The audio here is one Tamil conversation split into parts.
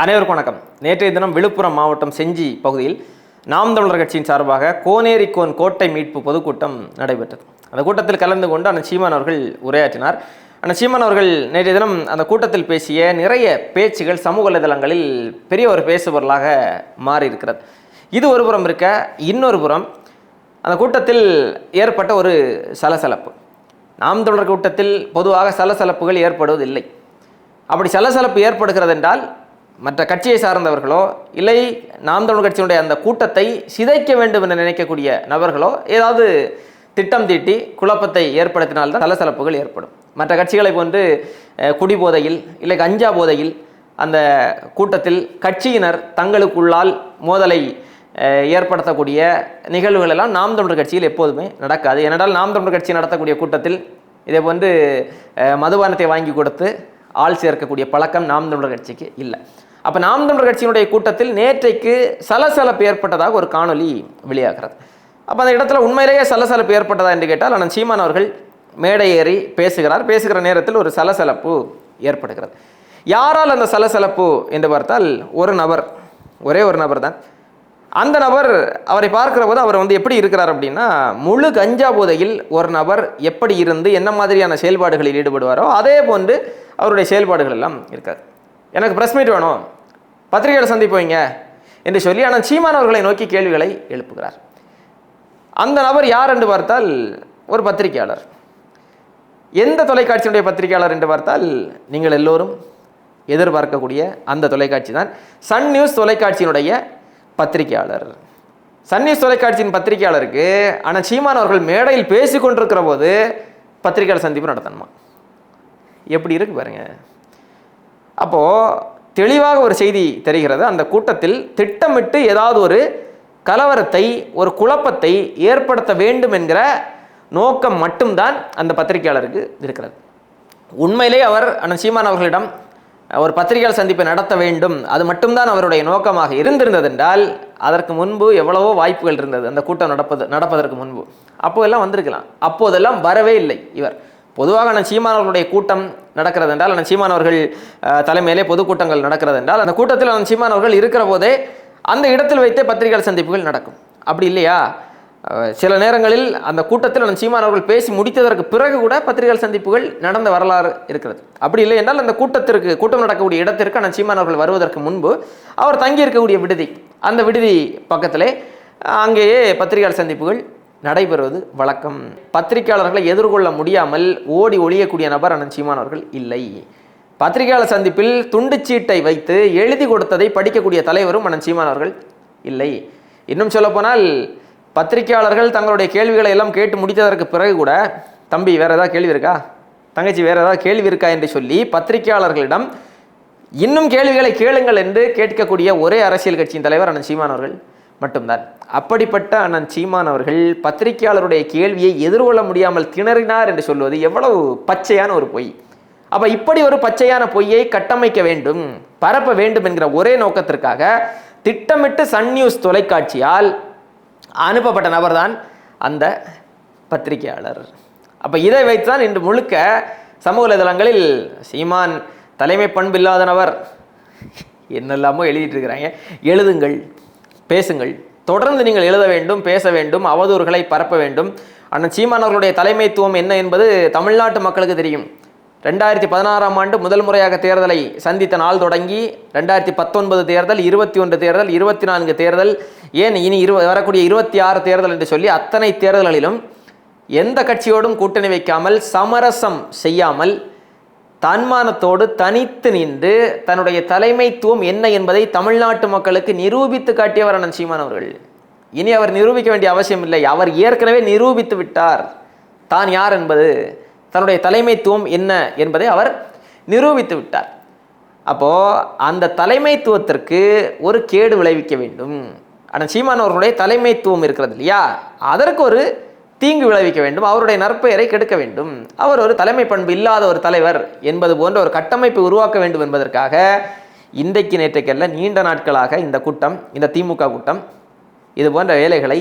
அனைவருக்கும் வணக்கம். நேற்றைய தினம் விழுப்புரம் மாவட்டம் செஞ்சி பகுதியில் நாம் தமிழர் கட்சியின் சார்பாக கோனேரிக்கோன் கோட்டை மீட்பு பொதுக்கூட்டம் நடைபெற்றது. அந்த கூட்டத்தில் கலந்து கொண்டு அண்ணன் சீமான் அவர்கள் உரையாற்றினார். அண்ணன் சீமான் அவர்கள் நேற்றைய தினம் அந்த கூட்டத்தில் பேசிய நிறைய பேச்சுகள் சமூக வலைதளங்களில் பெரிய ஒரு பேசுபொருளாக மாறி இருக்கிறது இது ஒரு புறம் இருக்க இன்னொரு புறம் அந்த கூட்டத்தில் ஏற்பட்ட ஒரு சலசலப்பு. நாம் தொடர் கூட்டத்தில் பொதுவாக சலசலப்புகள் ஏற்படுவதில்லை. அப்படி சலசலப்பு ஏற்படுகிறது என்றால் மற்ற கட்சியை சார்ந்தவர்களோ இல்லை நாம் தமிழ் கட்சியினுடைய அந்த கூட்டத்தை சிதைக்க வேண்டும் என்று நினைக்கக்கூடிய நபர்களோ ஏதாவது திட்டம் தீட்டி குழப்பத்தை ஏற்படுத்தினால்தான் சலசலப்புகள் ஏற்படும். மற்ற கட்சிகளை போன்று குடி குடிபோதையில் இல்லை கஞ்சா போதையில் அந்த கூட்டத்தில் கட்சியினர் தங்களுக்குள்ளால் மோதலை ஏற்படுத்தக்கூடிய நிகழ்வுகள் எல்லாம் நாம் தமிழர் கட்சியில் எப்போதுமே நடக்காது. ஏனென்றால் நாம் தமிழர் கட்சி நடத்தக்கூடிய கூட்டத்தில் இதே போன்று மதுபானத்தை வாங்கி கொடுத்து ஆள் சேர்க்கக்கூடிய பழக்கம் நாம் தமிழர் கட்சிக்கு இல்லை. அப்போ நாம் தமிழர் கட்சியினுடைய கூட்டத்தில் நேற்றைக்கு சலசலப்பு ஏற்பட்டதாக ஒரு காணொலி வெளியாகிறது. அப்போ அந்த இடத்துல உண்மையிலேயே சலசலப்பு ஏற்பட்டதா என்று கேட்டால் ஆனால் சீமான் அவர்கள் மேடை ஏறி பேசுகிறார். பேசுகிற நேரத்தில் ஒரு சலசலப்பு ஏற்படுகிறது. யாரால் அந்த சலசலப்பு என்று பார்த்தால் ஒரு நபர் ஒரே ஒரு நபர் தான். அந்த நபர் அவரை பார்க்கிற போது அவர் வந்து எப்படி இருக்கிறார் அப்படின்னா முழு கஞ்சா போதையில் ஒரு நபர் எப்படி இருந்து என்ன மாதிரியான செயல்பாடுகளில் ஈடுபடுவாரோ அதே போன்று அவருடைய செயல்பாடுகள் எல்லாம் இருக்காது. எனக்கு ப்ரெஸ் மீட் வேணும். பத்திரிகையில் சந்திப்போங்க என்று சொல்லி ஆனால் சீமான் அவர்களை நோக்கி கேள்விகளை எழுப்புகிறார். அந்த நபர் யார் என்று பார்த்தால் ஒரு பத்திரிகையாளர். எந்த தொலைக்காட்சியினுடைய பத்திரிகையாளர் என்று பார்த்தால் நீங்கள் எல்லோரும் எதிர்பார்க்கக்கூடிய அந்த தொலைக்காட்சி தான் சன் நியூஸ் தொலைக்காட்சியினுடைய பத்திரிகையாளர். சன் நியூஸ் தொலைக்காட்சியின் பத்திரிகையாளருக்கு ஆனால் சீமான் அவர்கள் மேடையில் பேசி கொண்டிருக்கிற போது பத்திரிகையாளர் சந்திப்பு நடத்தணுமா? எப்படி இருக்கு பாருங்க. அப்போது தெளிவாக ஒரு செய்தி தெரிகிறது. அந்த கூட்டத்தில் திட்டமிட்டு ஏதாவது ஒரு கலவரத்தை ஒரு குழப்பத்தை ஏற்படுத்த வேண்டும் என்கிற நோக்கம் மட்டும்தான் அந்த பத்திரிகையாளருக்கு இருக்கிறது. உண்மையிலே அவர் அண்ணன் சீமான் அவர்களிடம் ஒரு பத்திரிகையாளர் சந்திப்பை நடத்த வேண்டும். அது மட்டும்தான் அவருடைய நோக்கமாக இருந்திருந்தது என்றால் அதற்கு முன்பு எவ்வளவோ வாய்ப்புகள் இருந்தது. அந்த கூட்டம் நடப்பது நடப்பதற்கு முன்பு. அப்போதெல்லாம் வந்திருக்கலாம். அப்போதெல்லாம் வரவே இல்லை இவர். பொதுவாக நான் சீமானவர்களுடைய கூட்டம் நடக்கிறது என்றால் அண்ணன் சீமான் அவர்கள் தலைமையிலே பொதுக்கூட்டங்கள் நடக்கிறது என்றால் அந்த கூட்டத்தில் அண்ணன் சீமான் அவர்கள் இருக்கிற போதே அந்த இடத்தில் வைத்தே பத்திரிகையாளர் சந்திப்புகள் நடக்கும். அப்படி இல்லையா? சில நேரங்களில் அந்த கூட்டத்தில் அண்ணன் சீமான் அவர்கள் பேசி முடித்ததற்கு பிறகு கூட பத்திரிகையாளர் சந்திப்புகள் நடந்த வரலாறு இருக்கிறது. அப்படி இல்லை என்றால் அந்த கூட்டத்திற்கு கூட்டம் நடக்கக்கூடிய இடத்திற்கு அண்ணன் சீமான் அவர்கள் வருவதற்கு முன்பு அவர் தங்கி இருக்கக்கூடிய விடுதி அந்த விடுதி பக்கத்திலே அங்கேயே பத்திரிகையாளர் சந்திப்புகள் நடைபெறுவது வழக்கம். பத்திரிகையாளர்களை எதிர்கொள்ள முடியாமல் ஓடி ஒழியக்கூடிய நபர் அண்ணன் சீமான் அவர்கள் இல்லை. பத்திரிகையாளர் சந்திப்பில் துண்டுச்சீட்டை வைத்து எழுதி கொடுத்ததை படிக்கக்கூடிய தலைவரும் அண்ணன் சீமான் அவர்கள் இல்லை. இன்னும் சொல்லப்போனால் பத்திரிகையாளர்கள் தங்களுடைய கேள்விகளை எல்லாம் கேட்டு முடித்ததற்கு பிறகு கூட தம்பி வேற ஏதாவது கேள்வி இருக்கா? தங்கச்சி வேற ஏதாவது கேள்வி இருக்கா என்று சொல்லி பத்திரிகையாளர்களிடம் இன்னும் கேள்விகளை கேளுங்கள் என்று கேட்கக்கூடிய ஒரே அரசியல் கட்சியின் தலைவர் அண்ணன் சீமான் அவர்கள் மட்டும்தான். அப்படிப்பட்ட அண்ணன் சீமான் அவர்கள் பத்திரிகையாளருடைய கேள்வியை எதிர்கொள்ள முடியாமல் திணறினார் என்று சொல்வது எவ்வளவு பச்சையான ஒரு பொய். அப்ப இப்படி ஒரு பச்சையான பொய்யை கட்டமைக்க வேண்டும் பரப்ப வேண்டும் என்கிற ஒரே நோக்கத்திற்காக திட்டமிட்டு சன் நியூஸ் தொலைக்காட்சியால் அனுப்பப்பட்ட நபர்தான் அந்த பத்திரிகையாளர். அப்ப இதை வைத்துதான் இன்று முழுக்க சமூக வலைதளங்களில் சீமான் தலைமை பண்பு இல்லாத நபர். என்னெல்லாமோ எழுதிட்டு இருக்கிறாங்க. எழுதுங்கள். பேசுங்கள். தொடர்ந்து நீங்கள் எழுத வேண்டும் பேச வேண்டும் அவதூறுகளை பரப்ப வேண்டும். அண்ணன் சீமானவர்களுடைய தலைமைத்துவம் என்ன என்பது தமிழ்நாட்டு மக்களுக்கு தெரியும். ரெண்டாயிரத்தி பதினாறாம் ஆண்டு முதல் முறையாக தேர்தலை சந்தித்த நாள் தொடங்கி ரெண்டாயிரத்தி பத்தொன்பது தேர்தல் இருபத்தி ஒன்று தேர்தல் இருபத்தி நான்கு தேர்தல் ஏன் இனி இரு வரக்கூடிய இருபத்தி ஆறு தேர்தல் என்று சொல்லி அத்தனை தேர்தல்களிலும் எந்த கட்சியோடும் கூட்டணி வைக்காமல் சமரசம் செய்யாமல் தன்மானத்தோடு தனித்து நின்று தன்னுடைய தலைமைத்துவம் என்ன என்பதை தமிழ்நாட்டு மக்களுக்கு நிரூபித்து காட்டியவர் அண்ணன் சீமான் அவர்கள். இனி அவர் நிரூபிக்க வேண்டிய அவசியம் இல்லை. அவர் ஏற்கனவே நிரூபித்து விட்டார். தான் யார் என்பது தன்னுடைய தலைமைத்துவம் என்ன என்பதை அவர் நிரூபித்து விட்டார். அப்போ அந்த தலைமைத்துவத்திற்கு ஒரு கேடு விளைவிக்க வேண்டும். ஆனால் சீமான் அவர்களுடைய தலைமைத்துவம் இருக்கிறது இல்லையா? அதற்கு ஒரு தீங்கு விளைவிக்க வேண்டும் அவருடைய நற்பெயரை கெடுக்க வேண்டும். அவர் ஒரு தலைமை பண்பு இல்லாத ஒரு தலைவர் என்பது போன்ற ஒரு கட்டமைப்பை உருவாக்க வேண்டும் என்பதற்காக இன்றைக்கு நேற்றைக்கல்ல நீண்ட நாட்களாக இந்த கூட்டம் இந்த திமுக கூட்டம் இது போன்ற வேலைகளை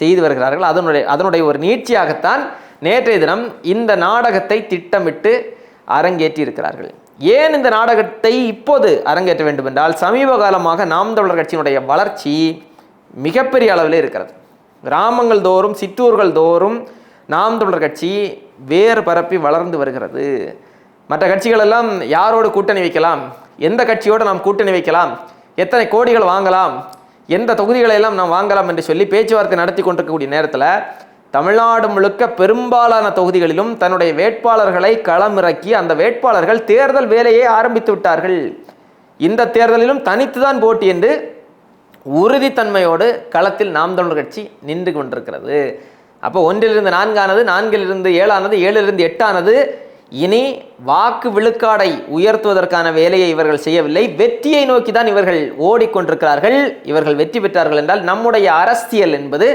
செய்து வருகிறார்கள். அதனுடைய அதனுடைய ஒரு நீட்சியாகத்தான் நேற்றைய தினம் இந்த நாடகத்தை திட்டமிட்டு அரங்கேற்றி இருக்கிறார்கள் ஏன் இந்த நாடகத்தை இப்போது அரங்கேற்ற வேண்டும் என்றால் சமீப காலமாக நாம் தமிழர் கட்சியினுடைய வளர்ச்சி மிகப்பெரிய அளவில் இருக்கிறது. கிராமங்கள் தோறும் சிற்றூர்கள் தோறும் நாம் தமிழர் கட்சி வேறு பரப்பி வளர்ந்து வருகிறது. மற்ற கட்சிகளெல்லாம் யாரோடு கூட்டணி வைக்கலாம்? எந்த கட்சியோடு நாம் கூட்டணி வைக்கலாம்? எத்தனை கோடிகள் வாங்கலாம்? எந்த தொகுதிகளை எல்லாம் நாம் வாங்கலாம் என்று சொல்லி பேச்சுவார்த்தை நடத்தி கொண்டிருக்கக்கூடிய நேரத்தில் தமிழ்நாடு முழுக்க பெரும்பாலான தொகுதிகளிலும் தன்னுடைய வேட்பாளர்களை களமிறக்கி அந்த வேட்பாளர்கள் தேர்தல் வேலையை ஆரம்பித்து விட்டார்கள். இந்த தேர்தலிலும் தனித்துதான் போட்டி என்று உறுதித்தன்மையோடு களத்தில் நாம் தமிழர் கட்சி நின்று கொண்டிருக்கிறது. அப்போ ஒன்றிலிருந்து நான்கானது நான்கிலிருந்து ஏழானது ஏழிலிருந்து எட்டானது இனி வாக்கு விழுக்காடை உயர்த்துவதற்கான வேலையை இவர்கள் செய்யவில்லை. வெற்றியை நோக்கி தான் இவர்கள் ஓடிக்கொண்டிருக்கிறார்கள். இவர்கள் வெற்றி பெற்றார்கள் என்றால் நம்முடைய அரசியல் என்பது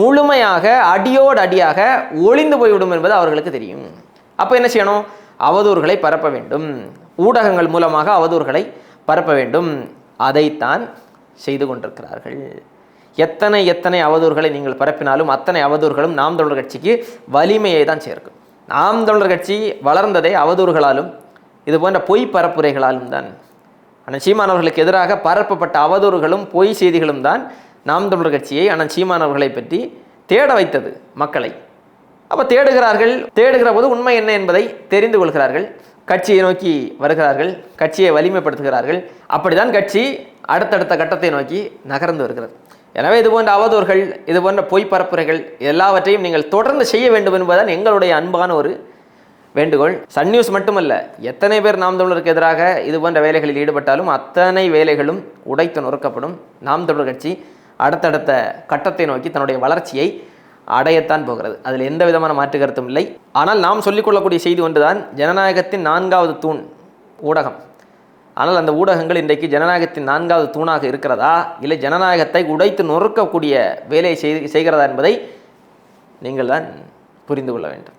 முழுமையாக அடியோடு அடியாக ஒளிந்து போய்விடும் என்பது அவர்களுக்கு தெரியும். அப்போ என்ன செய்யணும்? அவதூறுகளை பரப்ப வேண்டும். ஊடகங்கள் மூலமாக அவதூறுகளை பரப்ப வேண்டும். அதைத்தான் செய்து கொண்டிருக்கிறார்கள். எத்தனை எத்தனை அவதூறுகளை நீங்கள் பரப்பினாலும் அத்தனை அவதூறுகளும் நாம் தமிழர் கட்சிக்கு வலிமையை தான் சேர்க்கும். நாம் தமிழர் கட்சி வளர்ந்ததே அவதூறுகளாலும் இது போன்ற பொய் பரப்புரைகளாலும் தான் அண்ணன் சீமானவர்களுக்கு எதிராக பரப்பப்பட்ட அவதூறுகளும் பொய் செய்திகளும் தான் நாம் தமிழர் கட்சியை அண்ணன் சீமானவர்களை பற்றி தேட வைத்தது மக்களை. அப்போ தேடுகிறார்கள் தேடுகிற போது உண்மை என்ன என்பதை தெரிந்து கொள்கிறார்கள் கட்சியை நோக்கி வருகிறார்கள் கட்சியை வலிமைப்படுத்துகிறார்கள். அப்படிதான் கட்சி அடுத்தடுத்த கட்டத்தை நோக்கி நகர்ந்து வருகிறது. எனவே இது போன்ற அவதூறுகள் இது போன்ற பொய் பரப்புரைகள் எல்லாவற்றையும் நீங்கள் தொடர்ந்து செய்ய வேண்டும் என்பதுதான் எங்களுடைய அன்பான ஒரு வேண்டுகோள். சன் நியூஸ் மட்டுமல்ல எத்தனை பேர் நாம் தமிழருக்கு எதிராக இது போன்ற வேலைகளில் ஈடுபட்டாலும் அத்தனை வேலைகளும் உடைத்து நொறுக்கப்படும் நாம் தமிழர் கட்சி அடுத்தடுத்த கட்டத்தை நோக்கி தன்னுடைய வளர்ச்சியை அடையத்தான் போகிறது. அதில் எந்த விதமான மாற்று கருத்தும் இல்லை. ஆனால் நாம் சொல்லிக்கொள்ளக்கூடிய செய்தி ஒன்றுதான் ஜனநாயகத்தின் நான்காவது தூண் ஊடகம். ஆனால் அந்த ஊடகங்கள் இன்றைக்கு ஜனநாயகத்தின் நான்காவது தூணாக இருக்கிறதா? இல்லை ஜனநாயகத்தை உடைத்து நொறுக்கக்கூடிய வேலையை செய்கிறதா என்பதை நீங்கள் தான் புரிந்து கொள்ள வேண்டும்.